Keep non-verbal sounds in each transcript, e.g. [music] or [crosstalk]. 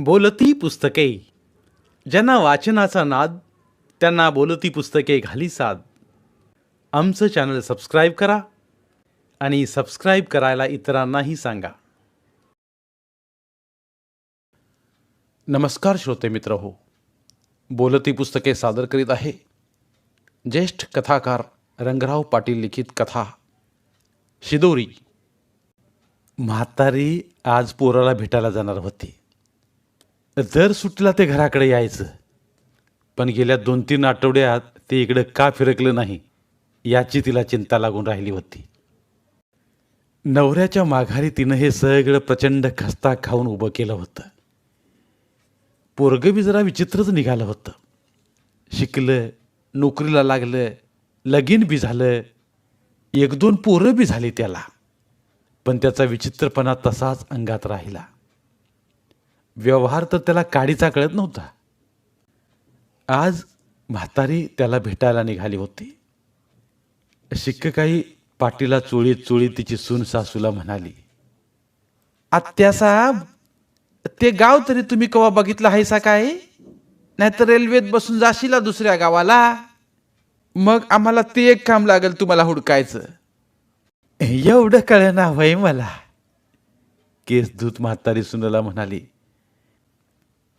बोलती पुस्तके. ज्यांना वाचनाचा नाद त्यांना बोलती पुस्तके घाली साद आमचं चॅनल सबस्क्राईब करा आणि सबस्क्राईब करायला इतरांनाही सांगा. नमस्कार श्रोते मित्र हो. बोलती पुस्तके सादर करीत आहे ज्येष्ठ कथाकार रंगराव पाटील लिखित कथा शिदोरी. म्हातारी आज पोराला भेटायला जाणार होती. दर सुट्टीला ते घराकडे यायचं. पण गेल्या दोन तीन आठवड्यात ते इकडं का फिरकलं नाही याची तिला चिंता लागून राहिली होती. नवऱ्याच्या माघारी तिनं हे सगळं प्रचंड खस्ता खाऊन उभं केलं होतं. पोरगबी जरा विचित्रच निघालं होतं. शिकलं नोकरीला लागलं लगीन बी झालं एक दोन पोरं बी झाली त्याला. पण त्याचा विचित्रपणा तसाच अंगात राहिला. व्यवहार तर त्याला काडीचा कळत नव्हता. आज म्हातारी त्याला भेटायला निघाली होती. शिक्क काही पाटीला चोळीत चोळीत तिची सून सासूला म्हणाली आत्यासाहेब ते गाव तरी तुम्ही कवा बघितलं आहे सा काय? नाहीतर रेल्वेत बसून जाशीला दुसऱ्या गावाला. मग आम्हाला ते एक काम लागेल तुम्हाला हुडकायचं. एवढं कळना वय मला केस धूत म्हातारी सुनला म्हणाली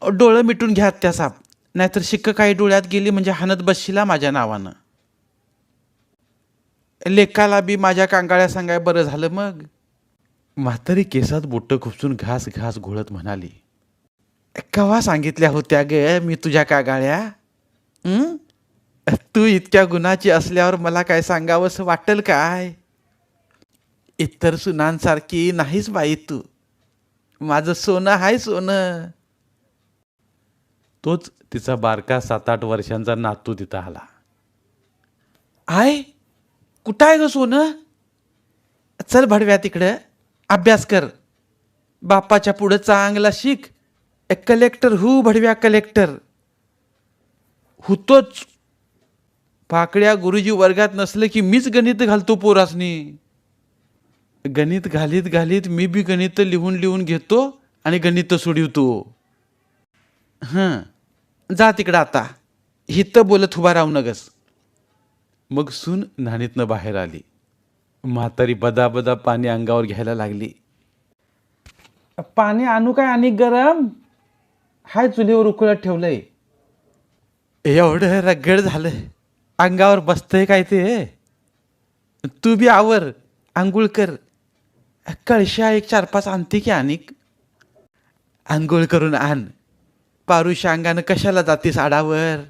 डोळं मिटून घ्या त्या साप. नाहीतर शिक्क काही डोळ्यात गेली म्हणजे हाणत बसशीला माझ्या नावानं. लेकाला बी माझ्या कांगाळ्या सांगाय बरं झालं मग. म्हातारी केसात बोटं खुपसून घास घास घोळत म्हणाली कवा सांगितल्या होत्या ग मी तुझ्या कागाळ्या? तू इतक्या गुणाची असल्यावर मला काय सांगावंसं वाटेल काय? इतर सुनांसारखी नाहीच बाई तू. माझं सोनं हाय सोनं. तोच तिचा बारका सात आठ वर्षांचा नातू तिथं आला. आय कुठं आहे ग सोनं? चल भडव्या तिकडं. अभ्यास कर. बापाच्या पुढं चांगला शिक. ए कलेक्टर हू भडव्या कलेक्टर हुतोच पाकड्या गुरुजी वर्गात नसलं की मीच गणित घालतो पोरासनी. गणित घालीत घालीत मी बी गणित लिहून लिहून घेतो आणि गणित सोडवतो. हां. जा तिकडं आता. हिथं बोलत उभा राहू नगस. मग सून नाणीतनं बाहेर आली. म्हातारी बदा बदा पाणी अंगावर घ्यायला लागली. पाणी आणू काय आणि गरम? हाय चुलीवर उकळत ठेवलंय. एवढं रगड झालं अंगावर बसतंय काय ते? तू बी आवर आंघोळ कर. कळशा एक चार पाच आणते की आणिक. आंघोळ करून आण. पारुशा अंगानं कशाला जातीस आडावर?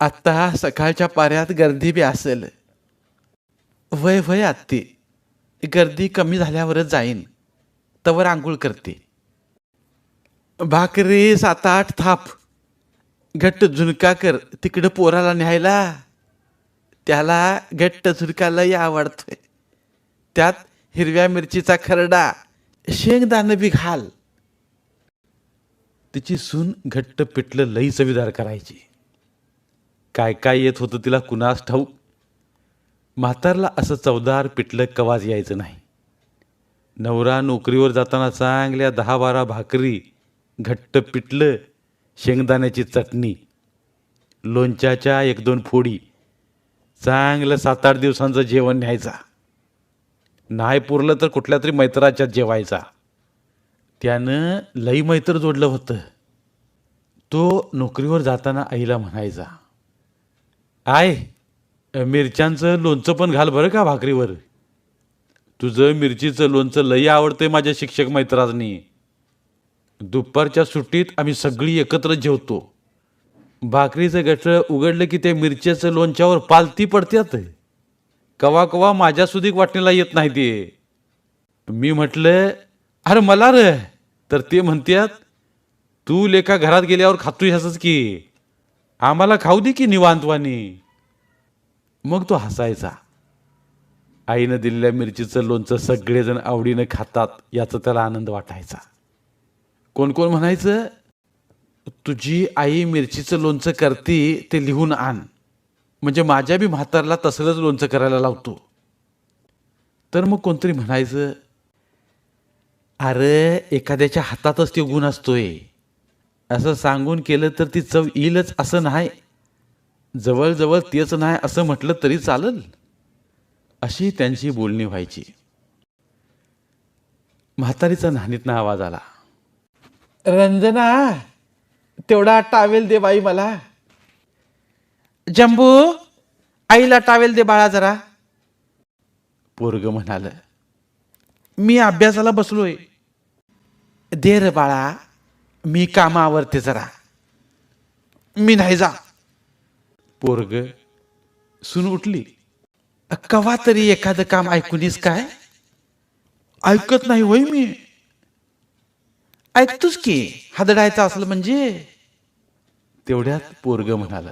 आत्ता सकाळच्या पाऱ्यात गर्दी बी असेल. वय वय आत्ती. गर्दी कमी झाल्यावरच जाईन. तवर आंघोळ करते. भाकरी सात आठ थाप. घट्ट झुणका कर. तिकडं पोराला न्यायला. त्याला घट्ट झुणका लय आवडतोय. त्यात हिरव्या मिरचीचा खरडा. शेंगदाणं बी घाल. तिची सून घट्ट पिटलं लई चवीदार करायची. काय काय येत होतं तिला कुणास ठाऊक म्हातारला असं चवदार पिटलं कवाज यायचं नाही. नवरा नोकरीवर जाताना चांगल्या दहा बारा भाकरी घट्ट पिटलं शेंगदाण्याची चटणी लोणच्याच्या एक दोन फोडी चांगलं सात आठ दिवसांचं जेवण न्यायचा. नाही पुरलं तर कुठल्या तरी मैत्राच्यात जेवायचा. त्यानं लई मैत्र जोडलं होतं. तो नोकरीवर जाताना आईला म्हणायचा आय मिरच्यांचं लोणचं पण घाल बरं का भाकरीवर? तुझं मिरचीचं लोणचं लई आवडतंय माझ्या शिक्षक मैत्रांनी दुपारच्या सुट्टीत आम्ही सगळी एकत्र जेवतो. भाकरीचं गठं उघडलं की त्या मिरच्याचं लोणच्यावर पालती पडत्यात. कवा कवा माझ्या सुधीक वाटणीला येत नाही ते. मी म्हटलं अरे मला र. तर ते म्हणतात तू लेखा घरात गेल्यावर खातोय ह्यासच की. आम्हाला खाऊ दे की निवांतवानी. मग तो हसायचा. आईनं दिलेल्या मिरचीचं लोणचं सगळेजण आवडीनं खातात याचा त्याला आनंद वाटायचा. कोण कोण म्हणायचं तुझी आई मिरचीचं लोणचं करते ते लिहून आण. म्हणजे माझ्या बी म्हातारला तसलंच लोणचं करायला लावतो. तर मग कोणतरी म्हणायचं अरे एखाद्याच्या हातातच ते गुण असतोय. असं सांगून केलं तर ती चव येईलच असं नाही. जवळजवळ तेच नाही असं म्हटलं तरी चालल. अशी त्यांची बोलणी व्हायची. म्हातारीचा नाणीतनं आवाज आला. रंजना तेवढा टावेल दे बाई मला. जंबू आईला टावेल दे बाळा जरा. पोरग म्हणाल मी अभ्यासाला बसलोय. दे बाळा मी कामं आवरते जरा. मी नाही जा. पोरग सून उठली. कवा तरी एखादं काम ऐकूनच काय? ऐकत नाही होय मी. ऐकतोच की हादडायचं असलं म्हणजे? तेवढ्यात पोरग म्हणाल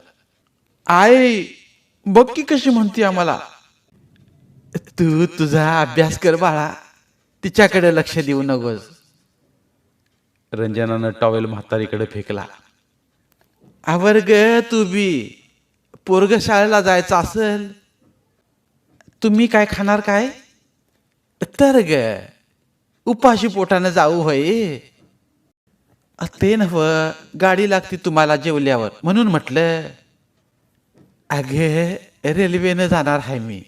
आय बघ की कशी म्हणते आम्हाला. तू तुझा अभ्यास कर बाळा. तिच्याकडे लक्ष देऊ नकोस. रंजनानं टॉवेल म्हातारीकडे फेकला. आवर ग तू बी पोरग शाळेला जायचं असेल तुम्ही काय खाणार काय? तर ग उपाशी पोटानं जाऊ होय. ते नव गाडी लागते तुम्हाला जेवल्यावर म्हणून म्हटलं अगे रेल्वेनं जाणार आहे मी.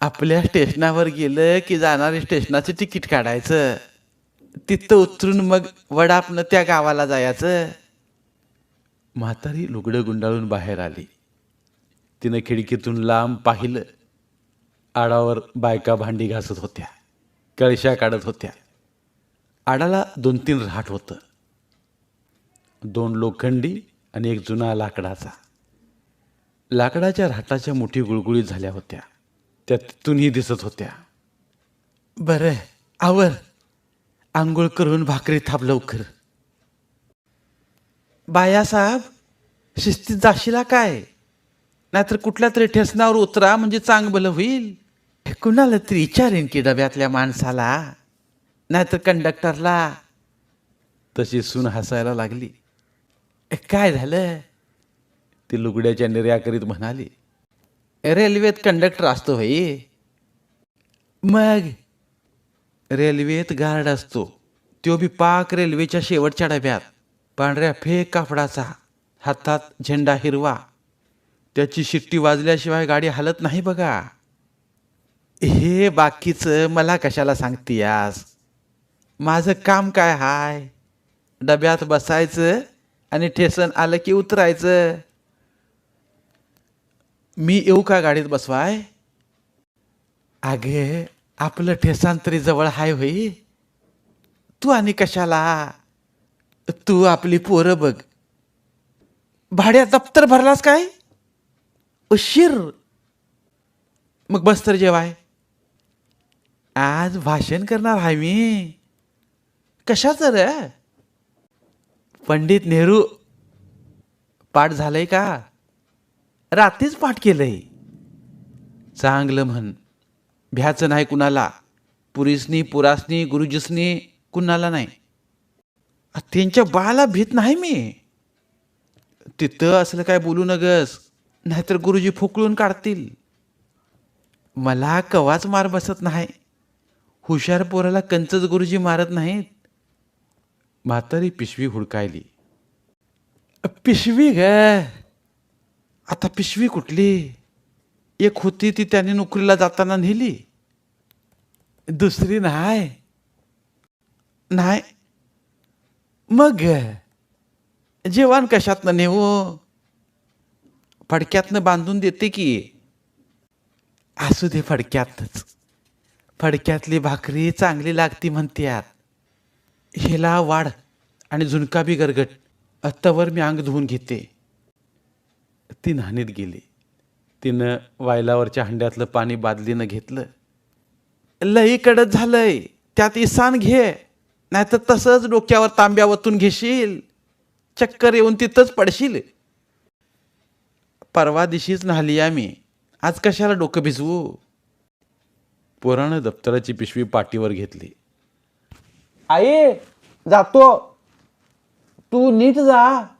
आपल्या स्टेशनावर गेलं की जाणारे स्टेशनाचं तिकीट काढायचं. तिथं उतरून मग वडापनं त्या गावाला जायचं. म्हातारी लुगडं गुंडाळून बाहेर आली. तिनं खिडकीतून लांब पाहिलं. आडावर बायका भांडी घासत होत्या. कळशा काढत होत्या. आडाला दोन तीन राहाट होतं. दोन लोखंडी आणि एक जुना लाकडाचा. लाकडाच्या राटाच्या मोठी गुळगुळीत झाल्या होत्या. त्या तिथूनही दिसत होत्या. बरं आवर. आंघोळ करून भाकरी थाप लवकर. बायासाहेब शिस्तीत जाशीला काय? नाहीतर कुठल्या तरी ठेसनावर उतरा म्हणजे चांगलं होईल. कुणाला तरी विचारेन की डब्यातल्या माणसाला? नाहीतर कंडक्टरला? तशी सून हसायला लागली. काय झालं? ती लुगड्याच्या निर्या करीत म्हणाली रेल्वेत कंडक्टर असतो भाई. मग? रेल्वेत गार्ड असतो. तो बी पाक रेल्वेच्या शेवटच्या डब्यात. पांढऱ्या फेक कापडाचा हातात झेंडा हिरवा. त्याची शिट्टी वाजल्याशिवाय गाडी हलत नाही बघा. हे बाकीचं मला कशाला सांगतीयास? माझं काम काय हाय? डब्यात बसायचं आणि ठेसन आलं की उतरायचं. मी येऊ का गाडीत बसवाय? अगे आपलं ठेसान तरी जवळ हाय होई. तू आणि कशाला? तू आपली पोरं बघ. भाड्या दप्तर भरलास काय? उशीर. मग बस तर जेवाय. आज भाषण करणार आहे मी. कशाचं रे? पंडित नेहरू पाठ झालंय का? रात्रीच पाठ केलंय. चांगलं म्हण. भ्याचं नाही कुणाला. पुरीसनी पुरासनी गुरुजीसनी कुणाला नाही. त्यांच्या बाळाला भीत नाही मी. तिथं असलं काय बोलू नगस. नाहीतर गुरुजी फुकळून काढतील. मला कवाच मार बसत नाही. हुशार पोराला कंचच गुरुजी मारत नाहीत. म्हातारी पिशवी हुडकायली. पिशवी ग. आता पिशवी कुठली? एक होती ती त्याने नोकरीला जाताना नेली. दुसरी नाही. नाही. मग? जेवण कशातनं नेऊ? फडक्यातनं बांधून देते की? असू दे फडक्यातच. फडक्यातली भाकरी चांगली लागती म्हणत्यात. हेला वाढ आणि झुणका बी गरगट. अत्तावर मी अंग धुवून घेते. ती न्हाणीत गेली. तिनं वायलावरच्या हंड्यातलं पाणी बादलीनं घेतलं. लई कडत झालंय त्यात इसान घे नाहीतर तसंच डोक्यावर तांब्या वतून घेशील. चक्कर येऊन तिथंच पडशील. परवा दिशीच न्हाली आम्ही. आज कशाला डोकं भिजवू? पोरानं दप्तराची पिशवी पाठीवर घेतली. आई जातो. तू नीट जा.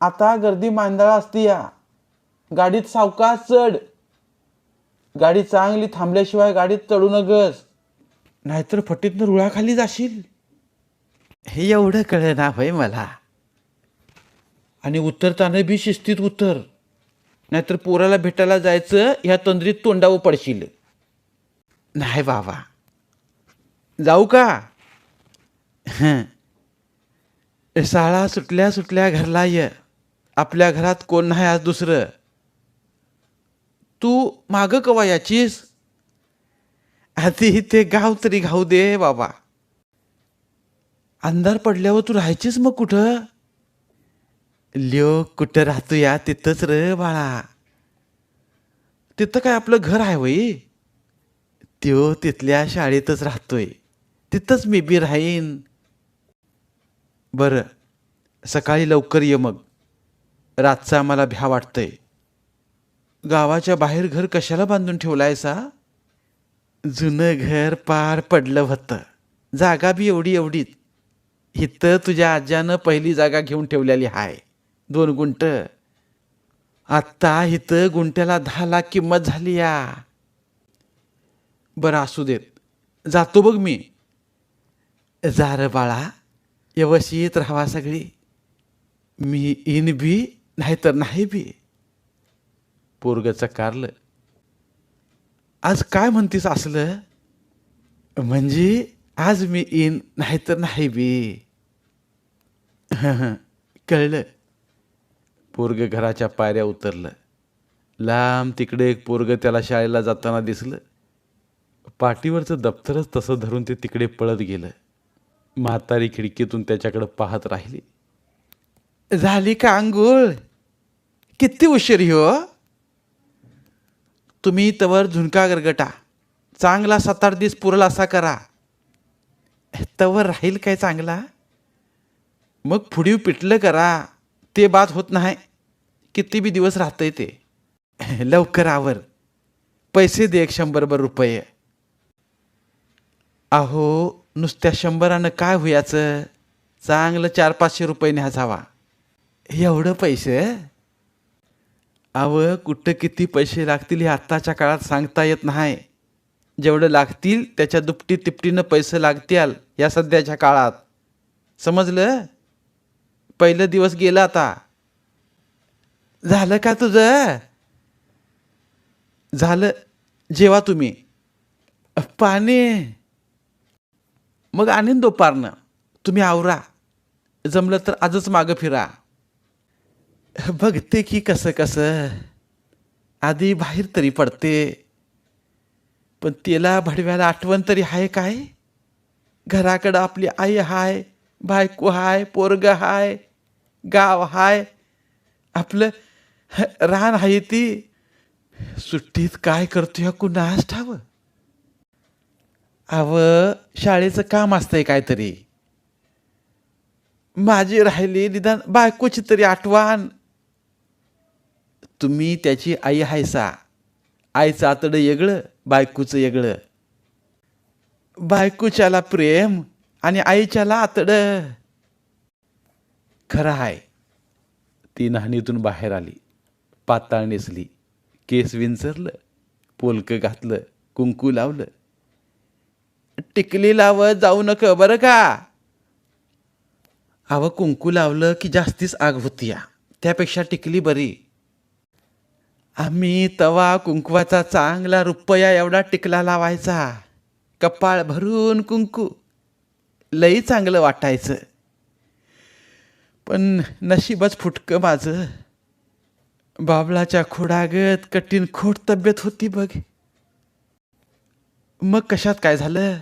आता गर्दी मांदळा असती या. गाडीत सावकाश चढ. गाडी चांगली थांबल्याशिवाय गाडीत चढू नगस. नाहीतर फटीतनं रुळाखाली जाशील. हे एवढं कळलं ना होय मला. आणि उतरताना बी शिस्तीत उतर. नाहीतर पोराला भेटायला जायचं ह्या तंद्रीत तोंडावर पडशील. नाही बाबा. जाऊ का? हं. शाळा सुटल्या सुटल्या घरला ये. आपल्या घरात कोण नाही आज दुसरं. तू मागं कवा याचीस? आधी ते गाव तरी घाऊ दे बाबा. अंधार पडल्यावर तू राहायचीस मग कुठं? लिओ कुठं राहतो या? तिथंच र बाळा. तिथं काय आपलं घर आहे वय त्यो तिथल्या शाळेतच राहतोय. तिथंच मी बी राहीन. बरं सकाळी लवकर ये मग. रातचं आम्हाला भ्या वाटतंय. गावाच्या बाहेर घर कशाला बांधून ठेवलायसा जुनं घर पार पडलं होतं जागा बी एवढी एवढीच. इथं तुझ्या आज्यानं पहिली जागा घेऊन ठेवलेली हाय. दोन गुंट. आत्ता इथं गुंट्याला दहा लाख किंमत झाली या. बरं असू देत. जातो बघ मी. जा बाळा. व्यवस्थित राहावा सगळी. मी इन बी नाहीतर नाही बी. पोरगचं कारलं आज काय म्हणतीस असलं? म्हणजे आज मी येईन नाहीतर नाही बी. [laughs] कळलं? पोरग घराच्या पायऱ्या उतरलं. लांब तिकडे एक पोरग त्याला शाळेला जाताना दिसलं. पाठीवरचं दप्तरच तसं धरून ते तिकडे पळत गेलं. म्हातारी खिडकीतून त्याच्याकडं पाहत राहिली. झाली का आंघोळ? किती उशीर हो तुम्ही तवर झुणका गरगटा. चांगला सात आठ दिवस पुरल असा करा. तवर राहील काय चांगला? मग पुढीव पिटलं करा. ते बाद होत नाही. किती बी दिवस राहतंय ते. लवकर आवर. पैसे दे एक शंभरभर रुपये. अहो नुसत्या शंभरानं काय होयाचं? चांगलं चार पाचशे रुपये न्या जावा. एवढं पैसे? अव कुठं किती पैसे लागतील हे आत्ताच्या काळात सांगता येत नाही. जेवढं लागतील त्याच्या दुपटी तिपटीनं पैसे लागतील या सध्याच्या काळात. समजलं? पहिलं दिवस गेला आता. झालं का तुझं? झालं. जेवा तुम्ही. पाणी. मग आणीन दुपारनं. तुम्ही आवरा. जमलं तर आजच मागं फिरा. बघते की कसं कसं. आधी बाहेर तरी पडते. पण तिला भडव्याला आठवण तरी आहे काय? घराकडं आपली आई हाय बायको हाय पोरग हाय गाव हाय. आपलं रान आहे ती. सुट्टीत काय करतो ह्या कुणास ठाव अव शाळेचं काम असतंय काहीतरी. माझी राहिली निदान बायकोची तरी आठवण. तुम्ही त्याची आई हायसा आईचं आतडं येगळं बायकूचं येगळं. बायकूच्याला प्रेम आणि आईच्याला आतडं. खरं आहे ती नाहणीतून बाहेर आली. पाताळ नेसली. केस विंचरलं. पोलकं घातलं. कुंकू लावलं. टिकली लावत जाऊ नका बरं का? अवं कुंकू लावलं की जास्तीच आग होती या त्यापेक्षा टिकली बरी. आम्ही तवा कुंकवाचा चांगला रुपया एवढा टिकला लावायचा. कपाळ भरून कुंकू. लई चांगलं वाटायचं. पण नशीबच फुटकं माझं. बाबळाच्या खोडागत कठीण खोट तब्येत होती बघ. मग कशात काय झालं?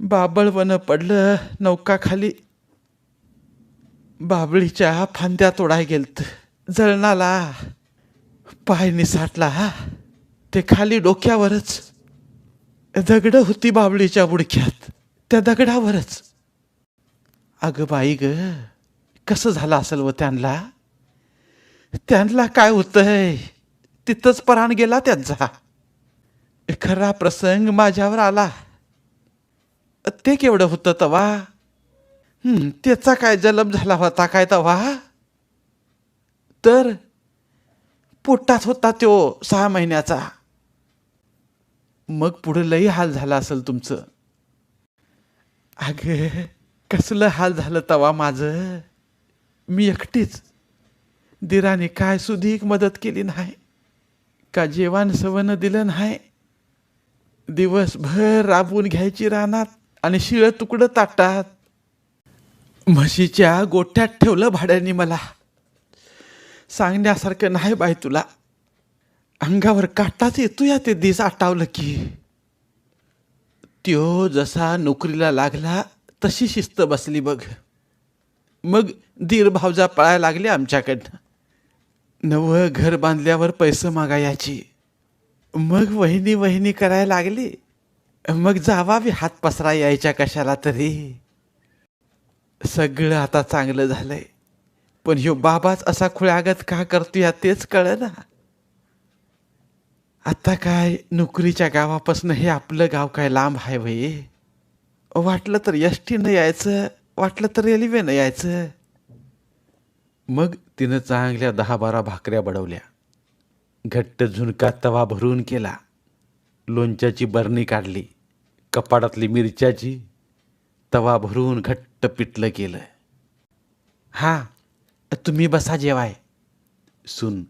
बाबळवनं पडलं नौकाखाली. बाबळीच्या फांद्या तोडाय गेलत. जळणाला. पाय निसाटला ते खाली डोक्यावरच. दगडं होती बाबळीच्या बुडक्यात त्या दगडावरच. अगं बाई ग कसं झालं असेल व त्यांना? त्यांना काय होतंय? तिथंच पराण गेला त्यांचा. खरा प्रसंग माझ्यावर आला. ते केवढं होतं तवा? त्याचा काय जलम झाला होता काय तवा? तर पोटात होता तो सहा महिन्याचा. मग पुढं लई हाल झाला असेल तुमचं. अगे कसलं हाल झालं तवा माझं? मी एकटीच. दिराने काय सुधीक मदत केली नाही का जेवण सवन दिलं नाही? दिवसभर राबून घ्यायची रानात आणि शिळं तुकडं ताटात. म्हशीच्या गोठ्यात ठेवलं भाड्याने मला. सांगण्यासारखं नाही बाय तुला. अंगावर काटाच येतो या ते दिस आटावलं की. त्यो जसा नोकरीला लागला तशी शिस्त बसली बघ. मग दीर भावजा पळायला लागले आमच्याकडनं. नवं घर बांधल्यावर पैसे मागायची. मग वहिनी वहिनी करायला लागली. मग जावावी हात पसरा यायच्या कशाला तरी. सगळं आता चांगलं झालंय. पण ह्यो बाबाच असा खुळ्यागत का करतोय तेच कळ ना आता काय नोकरीच्या गावापासून हे आपलं गाव काय लांब आहे वय वाटलं तर एसटीनं यायचं वाटलं तर रेल्वेनं यायचं. मग तिनं चांगल्या दहा बारा भाकऱ्या बडवल्या. घट्ट झुणका तवा भरून केला. लोणच्याची बरणी काढली. कपाडातली मिरच्याची. तवा भरून घट्ट पिटलं केलं. हां तुम्ही बसा जेवाय. सुन.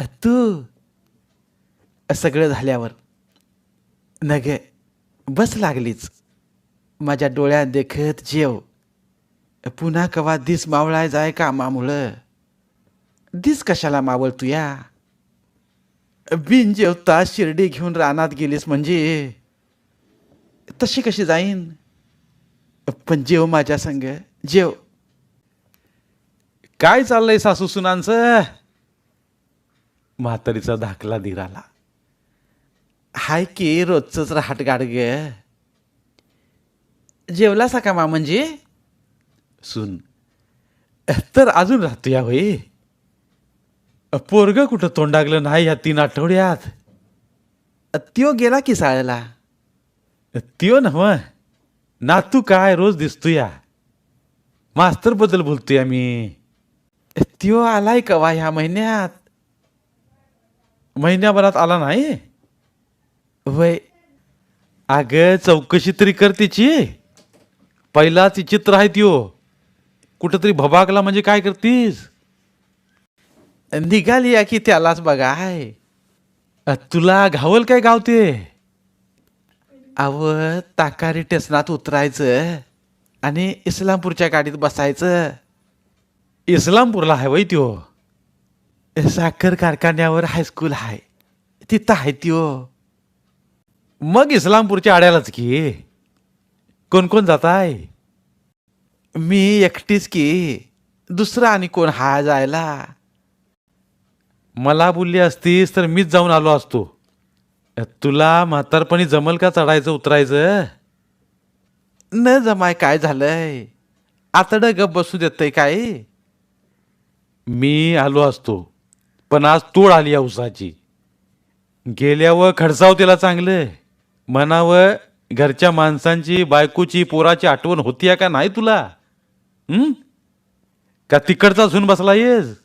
तू. सगळं झाल्यावर. नग बस लागलीच. माझ्या डोळ्यात देखत जेव. पुन्हा कवा दिस मावळाय जाय कामामुळं. दिस कशाला मावळ तुया बिन जेवता शिर्डी घेऊन रानात गेलीस म्हणजे. तशी कशी जाईन? पण जेव माझ्या संग जेव. काय चाललंय सासू सुनांचं? म्हातारीचा धाकला धीराला हाय की रोजचंच राहट ग. जेवला का मा म्हणजे? सुन तर अजून राहतो या होई पोरग कुठं तोंडागलं नाही या तीन आठवड्यात? त्यो गेला की साळेला त्यो नव नातू काय रोज दिसतो या मास्तरबद्दल बोलतोय आम्ही त्यो आलाय कवा ह्या महिन्यात महिन्याभरात आला नाही? वय अग चौकशी तरी कर तिची. पहिला ती चित्र आहे त्यो. कुठंतरी भबागला म्हणजे काय करतीस? निघाली या की त्यालाच बघा आहे. तुला घावल काय गावते अव ताकारी टेसनात उतरायचं आणि इस्लामपूरच्या गाडीत बसायचं. इस्लामपूरला आहे वय त्यो. साखर कारखान्यावर हायस्कूल आहे. तिथं आहे त्यो. मग इस्लामपूरच्या आड्यालाच की. कोण कोण जात आहे मी एकटीच की. दुसरा आणि कोण? हा जायला. मला बोलली असतीस तर मीच जाऊन आलो असतो. तुला म्हातारपणी जमल का चढायचं उतरायचं? न जमाय काय झालंय? आता डग बसू देतय काय? मी आलो असतो पण आज तोड आली या उसाची. गेल्यावर खडसाव तिला चांगलं म्हणावं घरच्या माणसांची बायकोची पोराची आठवण होती का नाही तुला? हं? का तिकडचा झुन बसला येस?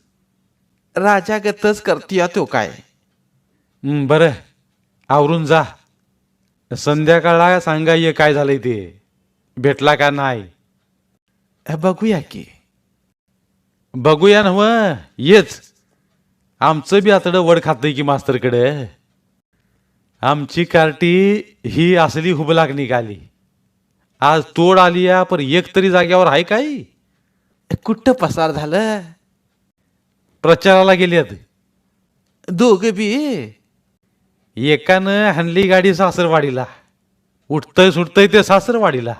राजागतच करतीया तो काय? हं, बरं. आवरून जा. संध्याकाळला सांगा ये काय झालंय ते? भेटला का नाही? बघूया की. बघूया नव येच आमचं बी आतडं वड खातंय की मास्तरकडे. आमची कार्टी ही असली हुबलाक निघाली. आज तोड आली या पर एक तरी जाग्यावर आहे काय? कुठं पसार झालं? प्रचाराला गेल्यात दोघ बी? एकानं हाणली गाडी सासरवाडीला. उठतंय सुटतंय ते सासरवाडीला.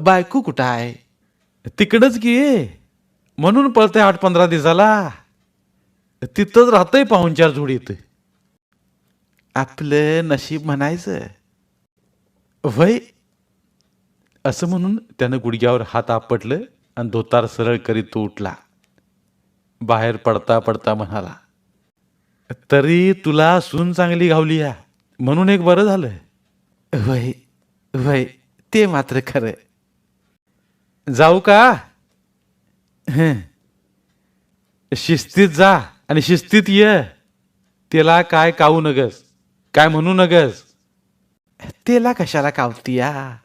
बायको कुठं आहे? तिकडच की. म्हणून पळतंय आठ पंधरा दिवसाला. तिथंच राहतंय पाहुणचार जोडीत आपलं नशीब म्हणायचं. वय असं म्हणून त्यानं गुडघ्यावर हात आपटलं आणि धोतार सरळ करीत तो उठला. बाहेर पडता पडता म्हणाला तरी तुला सून चांगली घावली या. म्हणून एक बरं झालं. वय वय ते मात्र खरं. जाऊ का? शिस्तीत जा आणि शिस्तीत ये. त्याला काय कावू नगस? काय म्हणू नगस? तेला कशाला कावतीया?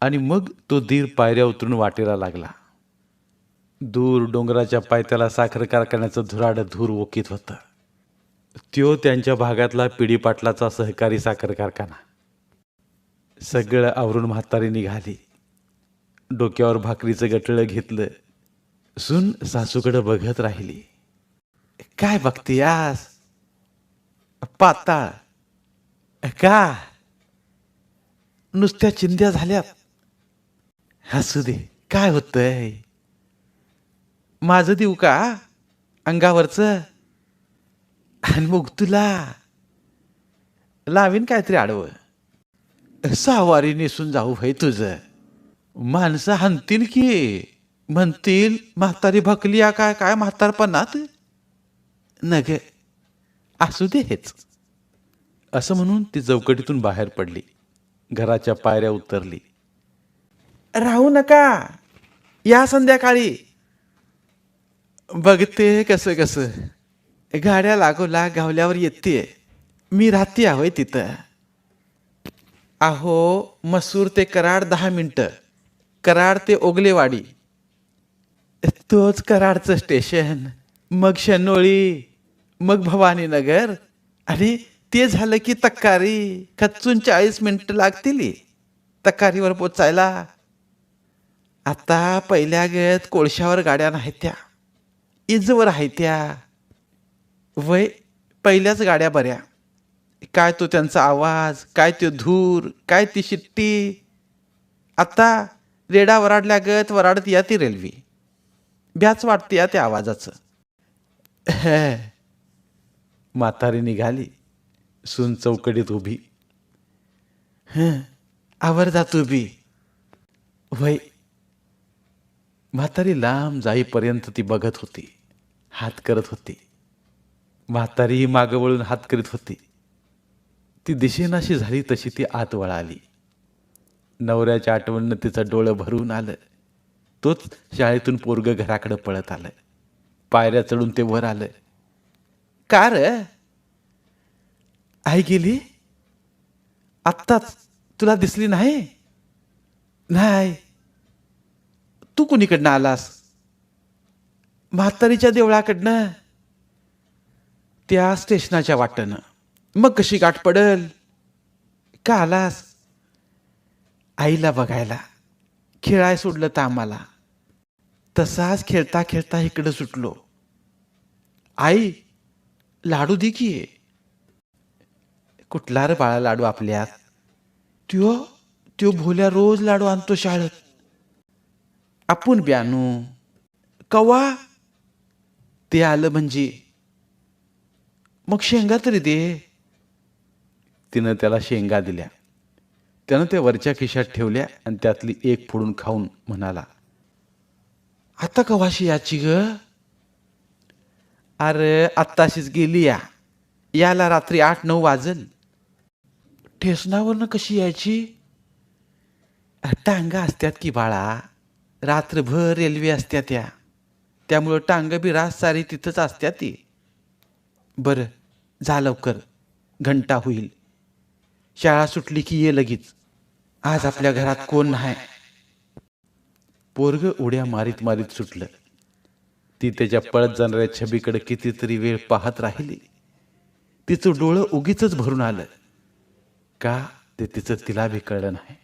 आणि मग तो धीर पायऱ्या उतरून वाटेला लागला. दूर डोंगराच्या पायथ्याला साखर कारखान्याचं धुराड धूर ओकीत होतं. त्यो त्यांच्या भागातला पिढी पाटलाचा सहकारी साखर कारखाना. सगळं आवरून म्हातारी निघाली डोक्यावर भाकरीचं गटळं घेतलं. सून सासूकडे बघत राहिली. काय बघतीयास पाताळ. का? नुसत्या चिंध्या झाल्यात. हसू दे काय होतंय? माझं देऊ का? अंगावरच. आणि मग तुला? लावीन काहीतरी आडवं. सहावारी नेसून जाऊ भाई तुझं. माणसं हनतील की. म्हणतील म्हातारी भकली या काय काय म्हातारपणात? नग असू दे हेच. असं म्हणून ती चौकटीतून बाहेर पडली. घराच्या पायऱ्या उतरली. राहू नका. या संध्याकाळी. बघते कसं कसं. गाड्या लागोला गावल्यावर येते मी राहते होय तिथं. अहो मसूर ते कराड दहा मिनटं. कराड ते ओगलेवाडी. तोच कराडचं स्टेशन मग शनोळी मग भवानीनगर. आणि ते झालं की तक्कारी. खचून चाळीस मिनिटं लागतील. तक्कारीवर पोचायला. आता पहिल्या गत कोळशावर गाड्या नाहीत त्या. इजवर आहेत त्या. वय पहिल्याच गाड्या बऱ्या. काय तो त्यांचा आवाज काय तो धूर काय ती शिट्टी. आता रेडा वराडल्या गत वराडत या ती रेल्वे. ब्याच वाटते या त्या आवाजाचं. [laughs] म्हातारी निघाली. सून चौकडीत उभी. हं, आवर जा तू बी वय म्हातारी लांब जाईपर्यंत ती बघत होती. हात करत होती. म्हातारीही मागं वळून हात करीत होती. ती दिशेनाशी झाली तशी ती आत वळाली. नवऱ्याच्या आठवणनं तिचं डोळं भरून आलं. तोच शाळेतून पोरग घराकडे पळत आलं पायऱ्या चढून ते वर आलं का र? आई गेली? आत्ताच तुला दिसली नाही? नाही. तू कुणीकडनं आलास? म्हातारीच्या देवळाकडनं? त्या स्टेशनाच्या वाटेनं. मग कशी गाठ पडल? का आलास? आईला बघायला. खेळाय सोडलं तर आम्हाला. तसाच खेळता खेळता इकडं सुटलो. आई लाडू दे की कुठला रे बाळा लाडू आपल्यात? त्यो त्यो भोल्या रोज लाडू आणतो शाळेत. आपण बी आणू. कवा? ते आलं म्हणजे. मग शेंगा तरी दे. तिनं त्याला शेंगा दिल्या. त्यानं त्या वरच्या खिशात ठेवल्या आणि त्यातली एक फोडून खाऊन म्हणाला आता कवाशी याची ग? अरे आत्ताशीच गेली या. याला रात्री आठ नऊ वाजल. ठेसनावरनं कशी यायची? टांगा असत्यात की बाळा. रात्रभर रेल्वे असत्या त्या. त्यामुळं टांग बी रास सारी तिथंच असत्या ती. बरं जा लवकर. घंटा होईल. शाळा सुटली की ये लगेच. आज आपल्या घरात कोण नाही पोरग उड्या मारीत मारीत सुटलं. ती त्याच्या पळत जाणाऱ्या छबीकडे कितीतरी वेळ पाहत राहिली. तिचं डोळं उगीच भरून आलं. का ते तिचं तिला बी कळलं नाही.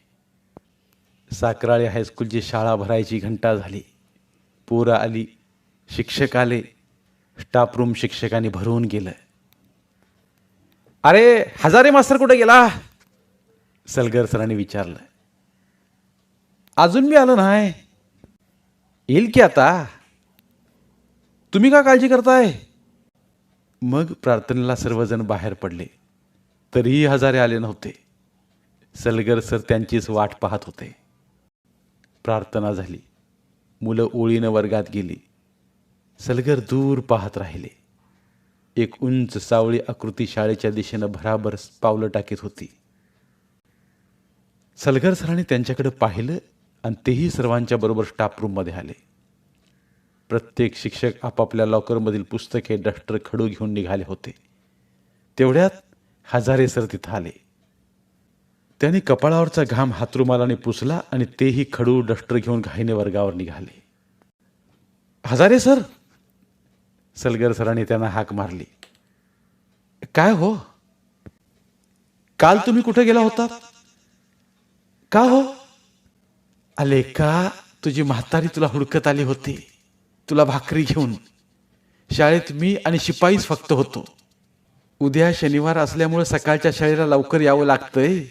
साकराळे हायस्कूलची शाळा भरायची घंटा झाली. पोरं आली शिक्षक आले. स्टाफ रूम शिक्षकांनी भरवून गेलं. अरे हजारे मास्तर कुठे गेला? सलगर सरांनी विचारलं. अजून मी आलो नाही. येईल की आता? तुम्ही का काळजी करताय? मग प्रार्थनेला सर्वजण बाहेर पडले. तरीही हजारे आले नव्हते. सलगर सर त्यांचीच वाट पाहत होते. प्रार्थना झाली. मुलं ओळीनं वर्गात गेली. सलगर दूर पाहत राहिले. एक उंच सावळी आकृती शाळेच्या दिशेनं भराभर पावलं टाकीत होती. सलगर सरांनी त्यांच्याकडे पाहिलं आणि तेही सर्वांच्या बरोबर स्टाफ रूममध्ये आले. प्रत्येक शिक्षक आपापल्या लॉकरमधील पुस्तके डस्टर खडू घेऊन निघाले होते. तेवढ्यात हजारे सर तिथं आले. त्यांनी कपाळावरचा घाम हातरुमालाने पुसला आणि तेही खडू डस्टर घेऊन घाईने वर्गावर निघाले. हजारे सर सलगर सरांनी त्यांना हाक मारली. काय हो? काल तुम्ही कुठे गेला होता? का हो? आले का तुझी म्हातारी तुला हुडकत आली होती? तुला भाकरी घेऊन. शाळेत मी आणि शिपाईच फक्त होतो. उद्या शनिवार असल्यामुळे सकाळच्या शाळेला लवकर यावं लागतंय.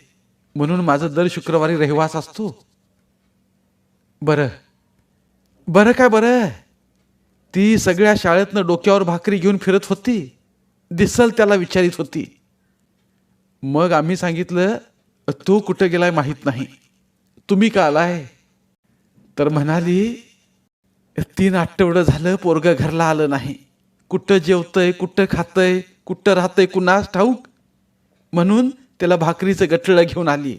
म्हणून माझं दर शुक्रवारी रहिवास असतो. बरं. बरं काय बरं? ती सगळ्या शाळेतनं डोक्यावर भाकरी घेऊन फिरत होती. दिसल त्याला विचारित होती. मग आम्ही सांगितलं तो कुठं गेलाय माहीत नाही. तुम्ही का आलाय? तर म्हणाली तीन आठवडं झालं पोरग घरला आलं नाही. कुठं जेवतंय कुठं खातंय कुठं राहतंय कुणास ठाऊक? म्हणून त्याला भाकरीचं गटळं घेऊन आली.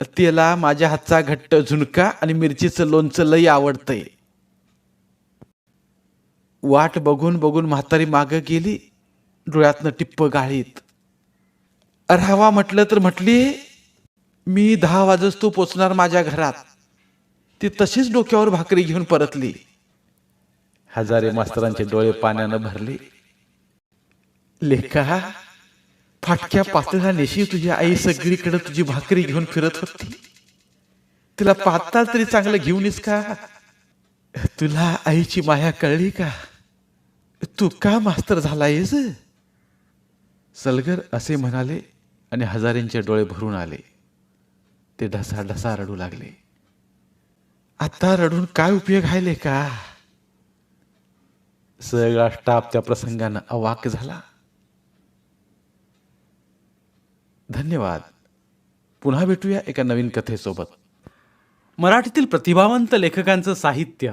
त्याला माझ्या हातचा घट्ट झुणका आणि मिरचीचं लोणचं लई आवडतंय. वाट बघून बघून म्हातारी मागं गेली डोळ्यातनं टिप्प गाळीत. राहावा म्हटलं तर म्हटली मी दहा वाजतो पोचणार माझ्या घरात. ती तशीच डोक्यावर भाकरी घेऊन परतली. हजारे मास्तरांचे डोळे पाण्यानं भरले. लेका फाटक्या पातळ्या नेशी तुझी आई सगळीकडे तुझी भाकरी घेऊन फिरत होती. तिला पाताळ तरी चांगलं घेऊन येस का? तुला आईची माया कळली का? तू का मास्तर झालायस सलगर असे म्हणाले आणि हजारेंचे डोळे भरून आले. ते ढसा ढसा रडू लागले. आत्ता रडून काय उपयोग आहे का सगळा स्टाफ त्या प्रसंगानं अवाक झाला. धन्यवाद. पुन्हा भेटूया एका नवीन कथेसोबत. मराठीतील प्रतिभावंत लेखकांचं साहित्य.